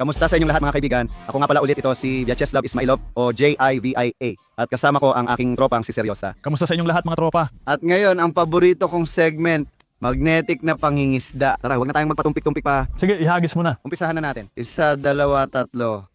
Kamusta sa inyong lahat mga kaibigan? Ako nga pala ulit ito si Vyacheslav Ismailov o J-I-V-I-A. At kasama ko ang aking tropang si Seryosa. Kamusta sa inyong lahat mga tropa? At ngayon, ang paborito kong segment, magnetic na pangingisda. Tara, huwag na tayong magpatumpik-tumpik pa. Sige, ihagis mo na. Umpisahan na natin. Isa, dalawa, tatlo.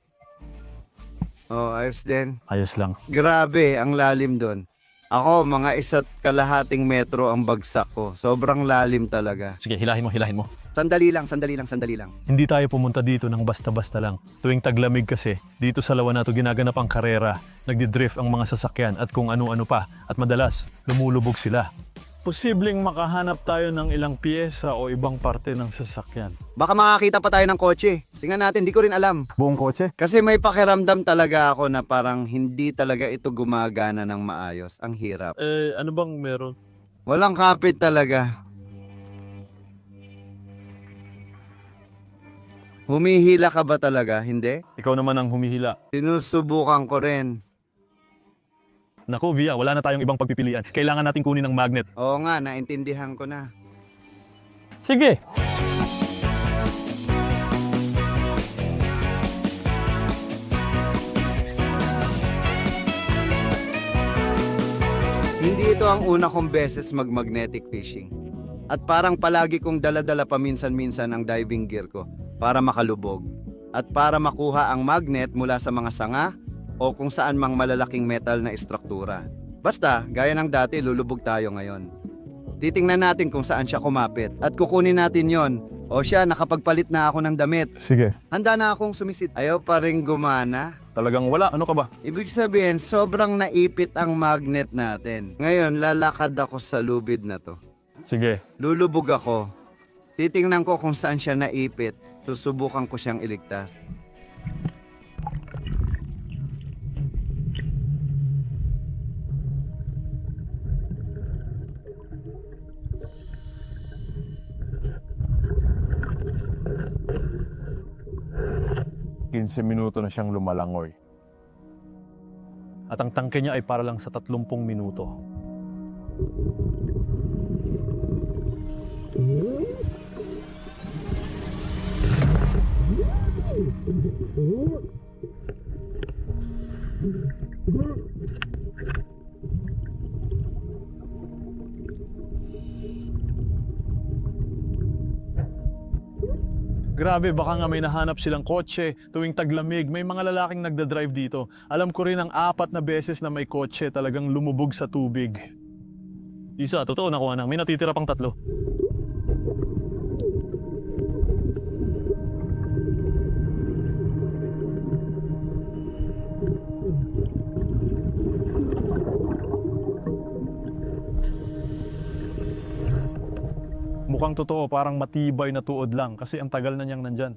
Oh, ayos din. Ayos lang. Grabe, ang lalim doon. Ako, mga isa't kalahating metro ang bagsak ko. Sobrang lalim talaga. Sige, hilahin mo, hilahin mo. Sandali lang, sandali lang, sandali lang. Hindi tayo pumunta dito ng basta-basta lang. Tuwing taglamig kasi, dito sa Lawanato ginaganap ang karera, nagdi-drift ang mga sasakyan at kung ano-ano pa. At madalas, lumulubog sila. Posibleng makahanap tayo ng ilang piyesa o ibang parte ng sasakyan. Baka makakita pa tayo ng kotse. Tingnan natin, di ko rin alam. Buong kotse? Kasi may pakiramdam talaga ako na parang hindi talaga ito gumagana ng maayos. Ang hirap. Eh, ano bang meron? Walang kapit talaga. Humihila ka ba talaga? Hindi? Ikaw naman ang humihila. Sinusubukan ko rin. Naku, Via, wala na tayong ibang pagpipilian. Kailangan nating kunin ng magnet. Oo nga, naintindihan ko na. Sige! Hindi ito ang una kong beses mag-magnetic fishing. At parang palagi kong daladala paminsan-minsan ang diving gear ko para makalubog. At para makuha ang magnet mula sa mga sanga o kung saan mang malalaking metal na istruktura. Basta, gaya ng dati, lulubog tayo ngayon. Titingnan natin kung saan siya kumapit at kukunin natin yon. O siya, nakapagpalit na ako ng damit. Sige. Handa na akong sumisit. Ayaw pa rin gumana. Talagang wala. Ano ka ba? Ibig sabihin, sobrang naipit ang magnet natin. Ngayon, lalakad ako sa lubid na to. Sige. Lulubog ako. Titingnan ko kung saan siya naipit. Susubukan ko siyang iligtas. Quince minuto na siyang lumalangoy. At ang tangke niya ay para lang sa 30 minuto. Grabe, baka nga may nahanap silang kotse tuwing taglamig. May mga lalaking nagda-drive dito. Alam ko rin ang apat na beses na may kotse talagang lumubog sa tubig. Isa, totoo nakuha na. May natitira pang tatlo. Mukhang totoo, parang matibay na tuod lang kasi ang tagal na niyang nandyan.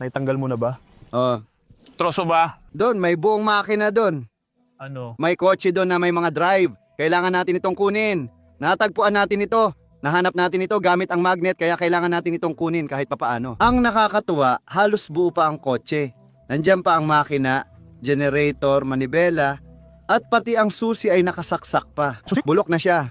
Naitanggal mo na ba? Oh. Troso ba? Doon, may buong makina doon. Ano? May kotse doon na may mga drive. Kailangan natin itong kunin. Natagpuan natin ito. Nahanap natin ito gamit ang magnet kaya kailangan natin itong kunin kahit papaano. Ang nakakatuwa, halos buo pa ang kotse. Nandiyan pa ang makina, generator, manibela, at pati ang susi ay nakasaksak pa. Bulok na siya.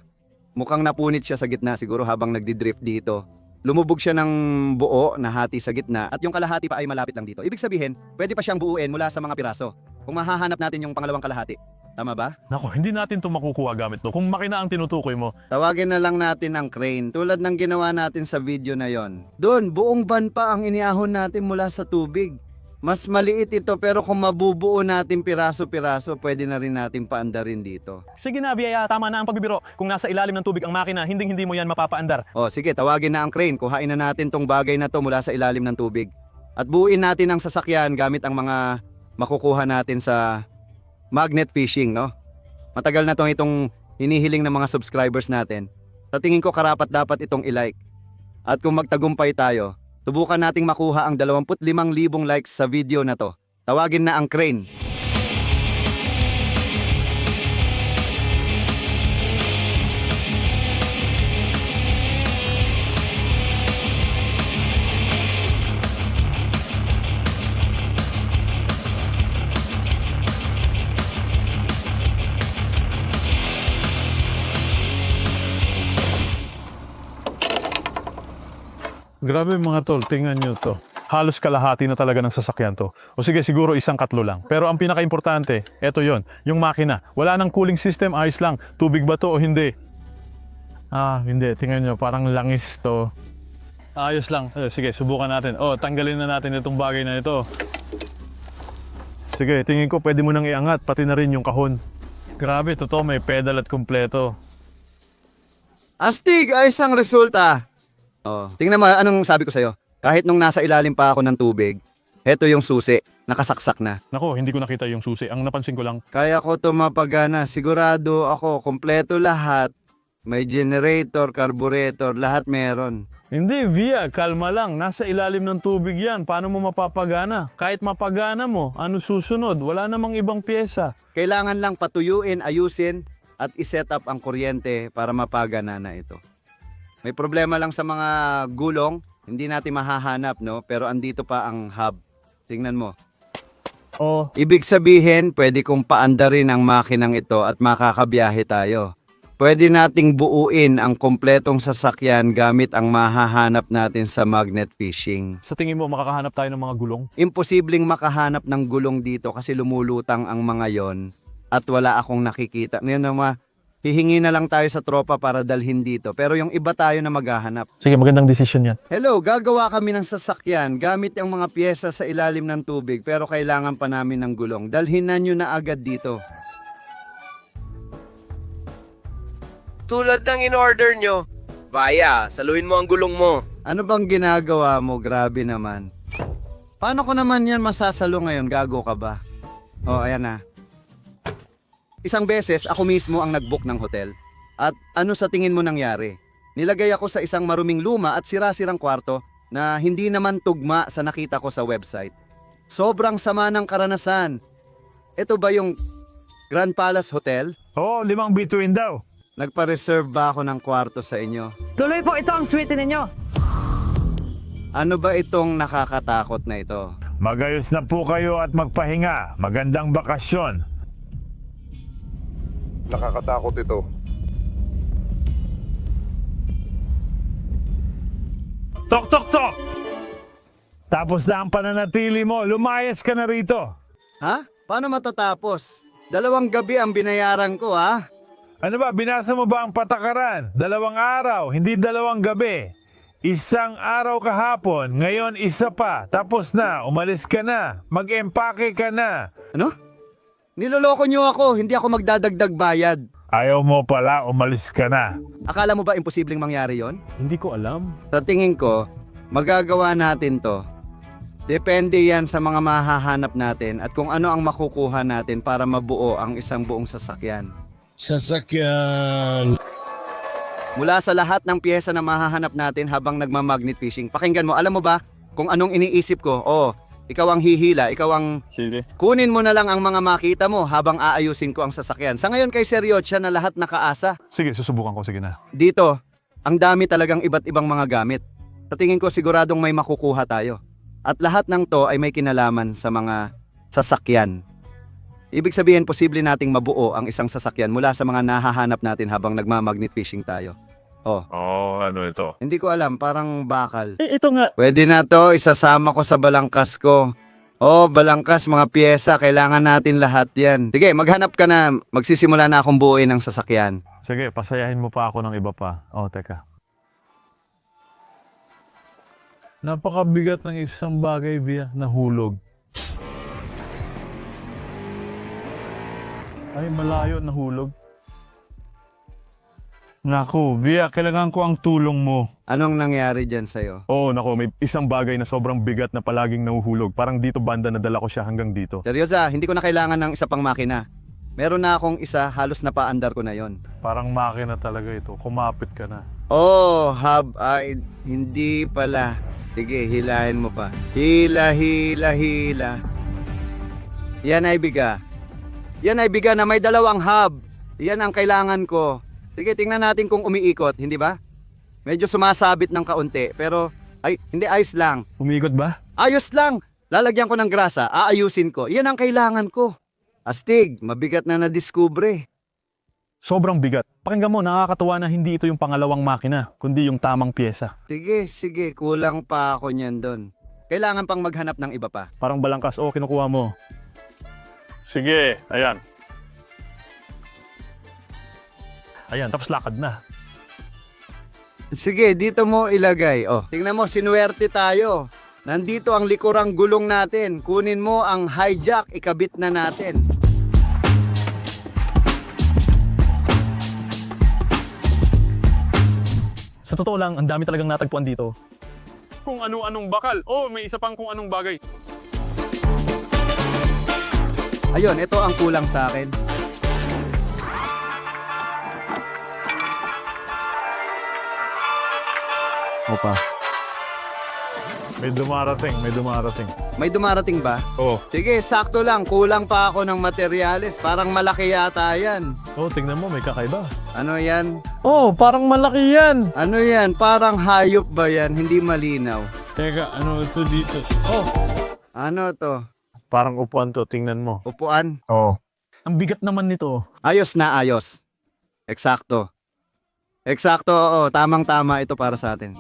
Mukhang napunit siya sa gitna siguro habang nagdi-drift dito. Lumubog siya ng buo na hati sa gitna at yung kalahati pa ay malapit lang dito. Ibig sabihin, pwede pa siyang buuin mula sa mga piraso. Kung mahahanap natin yung pangalawang kalahati. Tama ba? Nako, hindi natin to makukuha gamit to. Kung makina ang tinutukoy mo, Tawagin na lang natin ang crane tulad ng ginawa natin sa video na yon. Doon, buong van pa ang iniahon natin mula sa tubig. Mas maliit ito pero kung mabubuo natin piraso-piraso, pwede na rin natin paandarin dito. Sige na, Via, tama na ang pagbibiro. Kung nasa ilalim ng tubig ang makina, hindi-hindi mo yan mapapaandar. O sige, tawagin na ang crane. Kuhain na natin tong bagay na to mula sa ilalim ng tubig. At buuin natin ang sasakyan gamit ang mga makukuha natin sa magnet fishing, no? Matagal na tong itong hinihiling ng mga subscribers natin. Sa tingin ko karapat dapat itong i-like. At kung magtagumpay tayo, subukan nating makuha ang 25,000 likes sa video na to. Tawagin na ang crane. Grabe mga tol, tingnan nyo to. Halos kalahati na talaga ng sasakyan to. O sige, siguro isang katlo lang. Pero ang pinaka-importante, eto yon, yung makina. Wala nang cooling system, ayos lang. Tubig ba to o hindi? Ah, hindi. Tingnan nyo, parang langis to. Ayos lang. Eh, sige, subukan natin. Oh, tanggalin na natin itong bagay na ito. Sige, tingin ko pwede mo nang iangat, pati na rin yung kahon. Grabe, totoo, may pedal at kumpleto. Astig, ayos ang resulta. Oh, tingnan mo anong sabi ko sa'yo. Kahit nung nasa ilalim pa ako ng tubig, heto yung susi, nakasaksak na. Nako, hindi ko nakita yung susi. Ang napansin ko lang, Kaya ko to mapagana. Sigurado ako, kompleto lahat. May generator, carburetor, lahat meron. Hindi, Via, kalma lang. Nasa ilalim ng tubig yan. Paano mo mapapagana? Kahit mapagana mo, ano susunod? Wala namang ibang pyesa. Kailangan lang patuyuin, ayusin, at iset up ang kuryente para mapagana na ito. May problema lang sa mga gulong, hindi natin mahahanap, no? Pero andito pa ang hub. Tingnan mo. Oh, Ibig sabihin, pwede kong paandarin ang makinang ito at makakabiyahe tayo. Pwede nating buuin ang kompletong sasakyan gamit ang mahahanap natin sa magnet fishing. sa tingin mo makakahanap tayo ng mga gulong? Imposibleng makahanap ng gulong dito kasi lumulutang ang mga yon at wala akong nakikita. Ngayon naman, hihingi na lang tayo sa tropa para dalhin dito. Pero yung iba tayo na maghahanap. Sige, magandang desisyon yan. Hello, gagawa kami ng sasakyan gamit ang mga pyesa sa ilalim ng tubig pero kailangan pa namin ng gulong. Dalhin na nyo na agad dito. Tulad ng in-order nyo. Vaya, saluhin mo ang gulong mo. Ano bang ginagawa mo? Grabe naman. Paano ko naman yan masasalo ngayon? Gago ka ba? Oh, ayan na. Isang beses, ako mismo ang nag-book ng hotel. At ano sa tingin mo nangyari? Nilagay ako sa isang maruming luma at sira-sirang kwarto na hindi naman tugma sa nakita ko sa website. Sobrang sama ng karanasan. Ito ba yung Grand Palace Hotel? Oo, limang bituin daw. Nagpa-reserve ba ako ng kwarto sa inyo? Tuloy po ito ang suite ninyo. Ano ba itong nakakatakot na ito? Magayos na po kayo at magpahinga. Magandang bakasyon. Nakakatakot ito. Tok, tok, tok! Tapos na ang pananatili mo. Lumayas ka na rito. Ha? Paano matatapos? Dalawang gabi ang binayaran ko, ha? Ano ba, binasa mo ba ang patakaran? Dalawang araw, hindi dalawang gabi. Isang araw kahapon, ngayon isa pa. Tapos na, umalis ka na. Mag-empake ka na. Ano? Niloloko niyo ako, hindi ako magdadagdag bayad. Ayaw mo pala, umalis ka na. Akala mo ba imposibleng mangyari yon? Hindi ko alam. Sa tingin ko, magagawa natin to. Depende yan sa mga mahahanap natin at kung ano ang makukuha natin para mabuo ang isang buong sasakyan. Sasakyan. Mula sa lahat ng pyesa na mahahanap natin habang nagmamagnet fishing, pakinggan mo, alam mo ba kung anong iniisip ko? Oh, ikaw ang hihila, ikaw ang Sige. Kunin mo na lang ang mga makita mo habang aayusin ko ang sasakyan. Sa ngayon kay Seryotsya na lahat nakaasa. Sige, susubukan ko. Sige na. Dito, ang dami talagang iba't ibang mga gamit. Sa tingin ko siguradong may makukuha tayo. At lahat ng to ay may kinalaman sa mga sasakyan. Ibig sabihin, posible nating mabuo ang isang sasakyan mula sa mga nahahanap natin habang nagmamagnet fishing tayo. Oh, Oh, ano ito? hindi ko alam, parang bakal. Eh, ito nga. Pwede na to, isasama ko sa balangkas ko. Oh, balangkas, mga pyesa, kailangan natin lahat yan. Sige, maghanap ka na, magsisimula na akong buuin ng sasakyan. Sige, pasayahin mo pa ako ng iba pa. Oh, teka. Napakabigat ng isang bagay, Via, nahulog. Ay, malayo nahulog. Naku, Via, kailangan ko ang tulong mo. Anong nangyari dyan sa'yo? Oo, oh, nako, may isang bagay na sobrang bigat na palaging nahuhulog. Parang dito banda nadala ko siya hanggang dito. Seryosa, hindi ko na kailangan ng isa pang makina. Meron na akong isa, halos napaandar ko na yon. Parang makina talaga ito. Kumapit ka na. Oh, hub, ay, hindi pala. Sige, hilahin mo pa. Hila, hila, hila. Yan ay biga. Yan ay biga na may dalawang hub. Yan ang kailangan ko. Sige, tingnan natin kung umiikot, hindi ba? Medyo sumasabit ng kaunti, pero ay, hindi ayos lang. Umikot ba? Ayos lang. Lalagyan ko ng grasa, aayusin ko. Yan ang kailangan ko. Astig, mabigat na na-discover. Sobrang bigat. Pakinggan mo, nakakatuwa na hindi ito yung pangalawang makina, kundi yung tamang pyesa. Sige, sige, kulang pa ako niyan doon. Kailangan pang maghanap ng iba pa. Parang balangkas, oh, kinukuha mo. Sige, ayan. Ayan, tapos lakad na. Sige, dito mo ilagay. Oh, tingnan mo, sinuwerte tayo. Nandito ang likurang gulong natin. Kunin mo ang hijack, ikabit na natin. Sa totoo lang, ang dami talagang natagpuan dito. Kung ano-anong bakal. Oh, may isa pang kung anong bagay. Ayun, ito ang kulang sa akin. Opa. May dumarating, may dumarating. May dumarating ba? Oh, Sige, sakto lang. Kulang pa ako ng materyales. Parang malaki yata yan. oh, tingnan mo, may kakaiba. Ano yan? Oh, parang malaki yan. Ano yan? Parang hayop ba yan? Hindi malinaw. Teka, ano ito dito? Oh, Ano to? parang upuan to, tingnan mo. Upuan? Oh. Ang bigat naman nito. Ayos na ayos. Eksakto. Eksakto, oo. Tamang-tama ito para sa atin.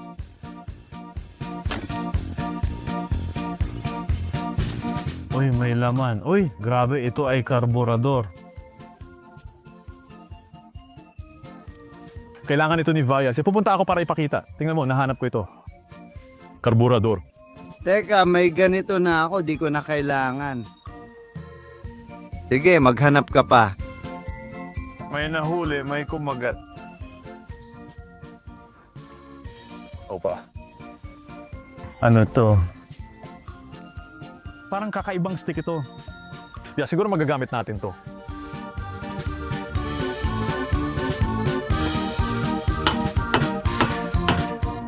Uy, may laman. Uy, grabe, ito ay karburador. Kailangan ito ni Vayas. Pupunta ako para ipakita. Tingnan mo, nahanap ko ito. Karburador. Teka, may ganito na ako. Di ko na kailangan. Sige, maghanap ka pa. May nahuli, may kumagat. Opa. Ano to? Parang kakaibang stick ito. Yeah, siguro magagamit natin to.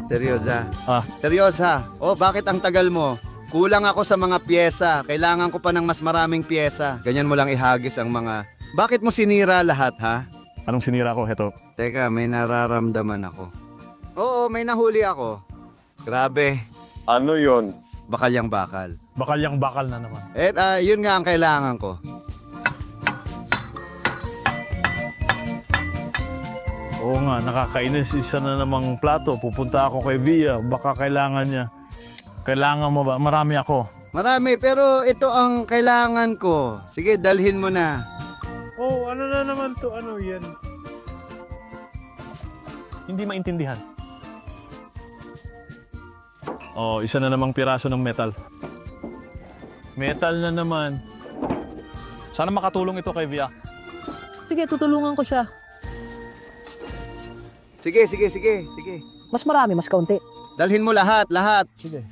Seryosa. Ah. Seryosa. Oh, bakit ang tagal mo? Kulang ako sa mga pyesa. Kailangan ko pa ng mas maraming pyesa. Ganyan mo lang ihagis ang mga... Bakit mo sinira lahat, ha? Anong sinira ko? Heto. Teka, may nararamdaman ako. Oo, may nahuli ako. Grabe. Ano yon? Bakal yang bakal. Bakal yang bakal na naman. Eh, ah, yun nga ang kailangan ko. Oo nga, nakakainis. Isa na namang plato. Pupunta ako kay Via. Baka kailangan niya. Kailangan mo ba? Marami ako. Marami, pero ito ang kailangan ko. Sige, dalhin mo na. Oh, ano na naman to? Ano yan? Hindi maintindihan. Oh, isa na namang piraso ng metal. Metal na naman. Sana makatulong ito kay Via. Sige, tutulungan ko siya. Sige, sige, sige, sige. Mas marami, mas kaunti. Dalhin mo lahat, lahat. Sige.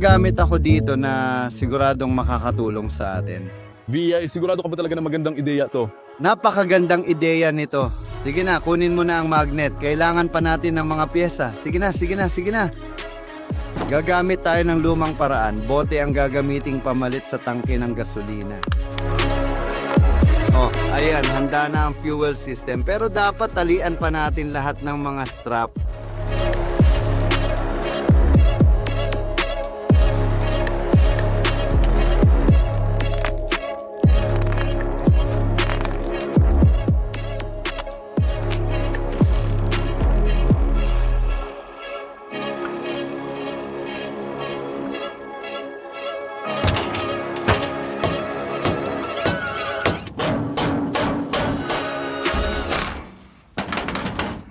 Gamit ako dito na siguradong makakatulong sa atin. Via, sigurado ka ba talaga na magandang ideya to? Napakagandang ideya nito. Sige na, kunin mo na ang magnet. Kailangan pa natin ng mga pyesa. Sige na, sige na, sige na. Gagamit tayo ng lumang paraan. Bote ang gagamiting pamalit sa tangke ng gasolina. Oh, ayan, handa na ang fuel system. Pero dapat talian pa natin lahat ng mga strap.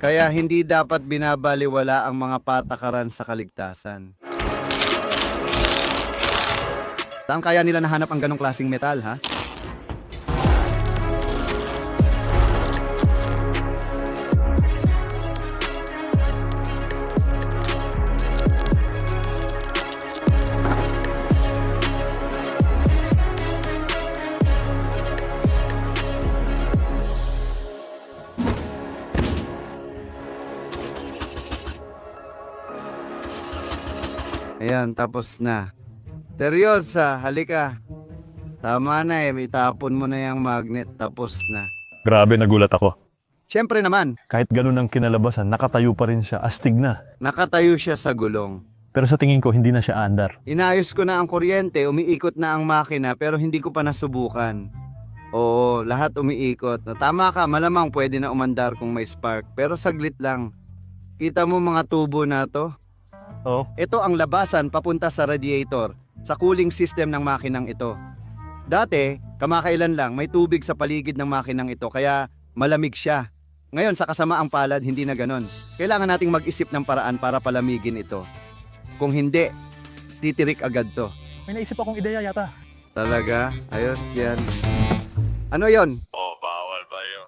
Kaya hindi dapat binabaliwala ang mga patakaran sa kaligtasan. Saan kaya nila nahanap ang ganong klaseng metal, ha? Ayan, tapos na. Seryosa, halika. Tama na eh, itapon mo na yung magnet, tapos na. Grabe, nagulat ako. Siyempre naman, Kahit ganun ang kinalabasan, nakatayo pa rin siya, astig na. nakatayo siya sa gulong. Pero sa tingin ko, hindi na siya andar. Inayos ko na ang kuryente, umiikot na ang makina, pero hindi ko pa nasubukan. Oo, lahat umiikot. Na Tama ka, malamang pwede na umandar kung may spark. Pero saglit lang. Kita mo mga tubo na to? Oo. Ito ang labasan papunta sa radiator, sa cooling system ng makinang ito. Dati, kamakailan lang, may tubig sa paligid ng makinang ito, kaya malamig siya. Ngayon, sa kasamaang palad, hindi na ganon. Kailangan nating mag-isip ng paraan para palamigin ito. Kung hindi, titirik agad to. May naisip akong ideya yata. Talaga? Ayos yan. Ano yon? Oh, bawal ba yun?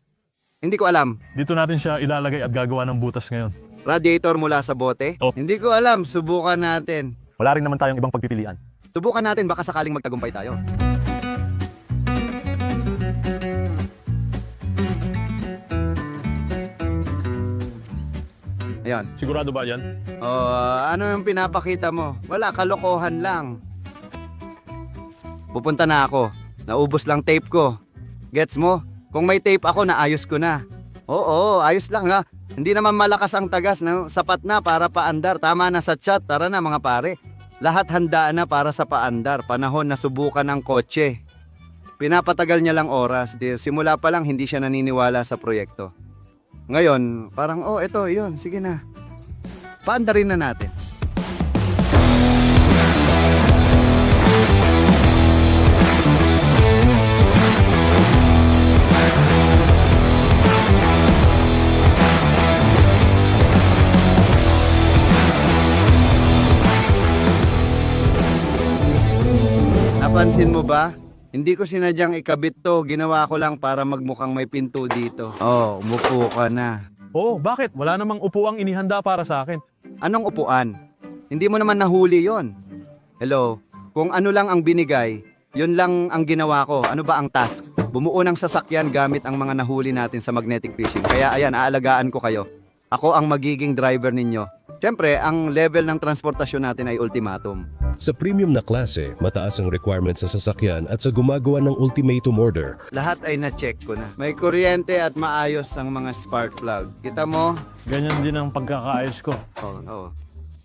Hindi ko alam. Dito natin siya ilalagay at gagawa ng butas ngayon. Radiator mula sa bote? Oh. Hindi ko alam. Subukan natin. Wala rin naman tayong ibang pagpipilian. Subukan natin baka sakaling magtagumpay tayo. Ayan. Sigurado ba yan? Oh, ano yung pinapakita mo? Wala, kalokohan lang. Pupunta na ako. Naubos lang tape ko. Gets mo? Kung may tape ako, naayos ko na. Oo, ayos lang ha. Hindi naman malakas ang tagas. No? Sapat na para paandar. Tama na sa chat. Tara na mga pare. Lahat handaan na para sa paandar. Panahon na subukan ng kotse. Pinapatagal niya lang oras. Dear. Simula pa lang hindi siya naniniwala sa proyekto. Ngayon, parang, oh, eto, yun, sige na. Paandarin na natin. Napansin mo ba? Hindi ko sinadyang ikabit to. Ginawa ko lang para magmukhang may pinto dito. Oh, umupo ka na. Oo, bakit? Wala namang upuang inihanda para sa akin. Anong upuan? Hindi mo naman nahuli yon. Hello? Kung ano lang ang binigay, yun lang ang ginawa ko. Ano ba ang task? Bumuo ng sasakyan gamit ang mga nahuli natin sa magnetic fishing. Kaya ayan, aalagaan ko kayo. Ako ang magiging driver ninyo. Siyempre, ang level ng transportasyon natin ay ultimatum. Sa premium na klase, mataas ang requirements sa sasakyan at sa gumagawa ng ultimatum order. Lahat ay na-check ko na. May kuryente at maayos ang mga spark plug. Kita mo? Ganyan din ang pagkakaayos ko. Oo, oo.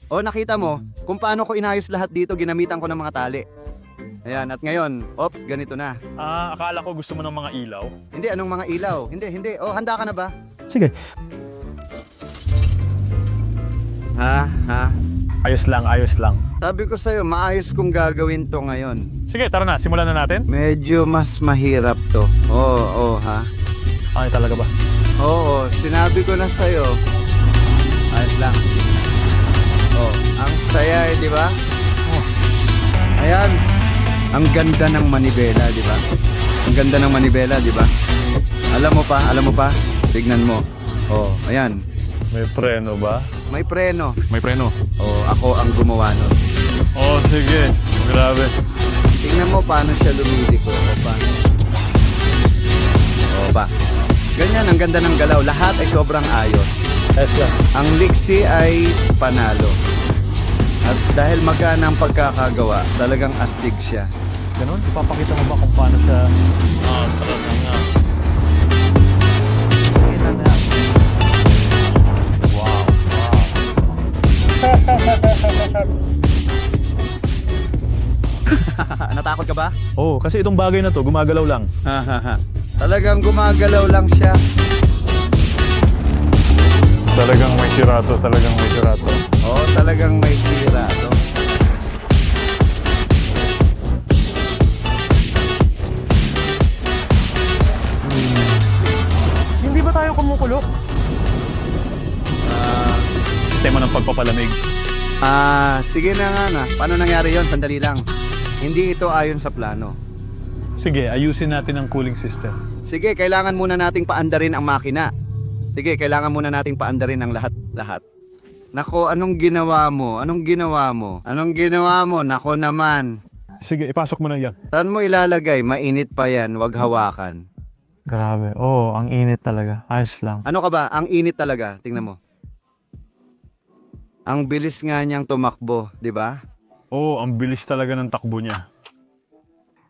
O nakita mo kung paano ko inayos lahat dito, ginamitan ko ng mga tali. Ayan, at ngayon, ops, ganito na. Ah, akala ko gusto mo ng mga ilaw. Hindi, anong mga ilaw? Hindi, hindi. Oh, handa ka na ba? Sige. Ha? Ha? Ayos lang, ayos lang. Sabi ko sa'yo, maayos kong gagawin to ngayon. Sige, tara na. Simulan na natin. Medyo mas mahirap to. Oo, oo, ha? Ay, talaga ba? Oo, sinabi ko na sa'yo. Ayos lang. Oh, ang saya eh, di ba? Oh. Ayan. Ang ganda ng manibela, di ba? Ang ganda ng manibela, di ba? Alam mo pa, alam mo pa? Tignan mo. Oh, ayan. May preno ba? May preno. May preno. Oh, ako ang gumawa nun. Oh, sige. Grabe. Tingnan mo paano siya lumiliko. O paano. O ba? Ganyan, ang ganda ng galaw. Lahat ay sobrang ayos. Ayos lang. Ang liksi ay panalo. At dahil magana ang pagkakagawa, talagang astig siya. Ganon? Ipapakita mo ba kung paano siya... Ah, talaga nga. Natakot ka ba? Oh, kasi itong bagay na to, gumagalaw lang. talagang gumagalaw lang siya. Talagang may sirato, talagang may sirato. Oo, talagang may sira to. Hindi ba tayo kumukulo? Sistema ng pagpapalamig. ah, sige na nga na. Paano nangyari yon? Sandali lang. Hindi ito ayon sa plano. Sige, ayusin natin ang cooling system. Sige, kailangan muna nating paandarin ang makina. Sige, kailangan muna nating paandarin ang lahat-lahat. Nako, anong ginawa mo? Anong ginawa mo? Anong ginawa mo? Nako naman. Sige, ipasok mo na yan. Saan mo ilalagay? Mainit pa yan, wag hawakan. Grabe. Oo, ang init talaga. Ayos lang. Ano ka ba? Ang init talaga. Tingnan mo. Ang bilis nga niyang tumakbo, di ba? Oo, oh, ang bilis talaga ng takbo niya.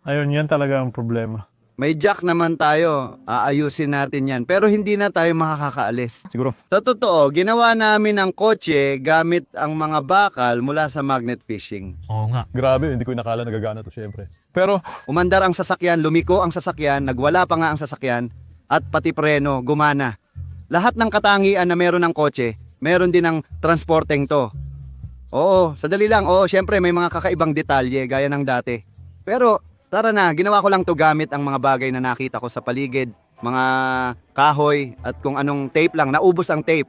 Ayun, yan talaga ang problema. May jack naman tayo, aayusin natin yan. Pero hindi na tayo makakaalis. Siguro. Sa totoo, ginawa namin ang kotse gamit ang mga bakal mula sa magnet fishing. Oo nga. Grabe, hindi ko inakala nagagana to syempre. Pero, Umandar ang sasakyan, lumiko ang sasakyan, nagwala pa nga ang sasakyan, at pati preno, gumana. Lahat ng katangian na meron ng kotse, meron din ng transporteng to. Oo, sadali lang. Oo, syempre may mga kakaibang detalye gaya ng dati. Pero tara na, ginawa ko lang to gamit ang mga bagay na nakita ko sa paligid, mga kahoy at kung anong tape lang. Naubos ang tape.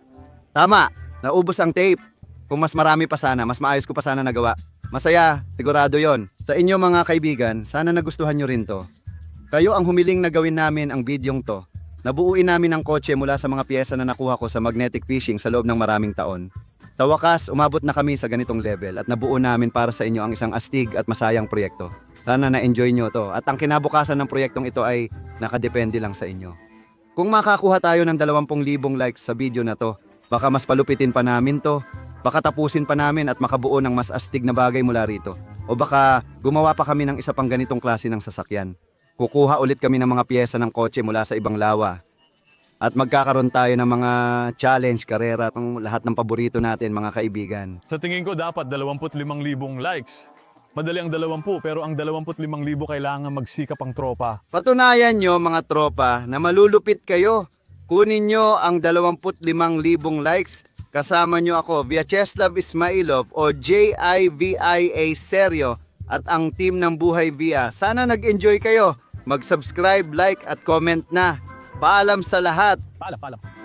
Tama, naubos ang tape. Kung mas marami pa sana, mas maayos ko pa sana nagawa. Masaya, sigurado yon. Sa inyo mga kaibigan, sana nagustuhan nyo rin to. Kayo ang humiling na gawin namin ang bidyong to. Nabuuin namin ang kotse mula sa mga piyesa na nakuha ko sa magnetic fishing sa loob ng maraming taon. Sa wakas, umabot na kami sa ganitong level at nabuo namin para sa inyo ang isang astig at masayang proyekto. Sana na-enjoy nyo to at ang kinabukasan ng proyektong ito ay nakadepende lang sa inyo. Kung makakuha tayo ng 20,000 likes sa video na to, baka mas palupitin pa namin to, baka tapusin pa namin at makabuo ng mas astig na bagay mula rito. O baka gumawa pa kami ng isa pang ganitong klase ng sasakyan. Kukuha ulit kami ng mga piyesa ng kotse mula sa ibang lawa. At magkakaroon tayo ng mga challenge, karera, ng lahat ng paborito natin mga kaibigan. Sa tingin ko, dapat 25,000 likes. Madali ang 20, pero ang 25,000 kailangan magsikap ang tropa. Patunayan nyo mga tropa na malulupit kayo. Kunin nyo ang 25,000 likes. Kasama nyo ako, Vyacheslav Ismailov o J-I-V-I-A Seryo at ang team ng Buhay Via. Sana nag-enjoy kayo. Mag-subscribe, like at comment na. Paalam sa lahat. Paalam, paalam.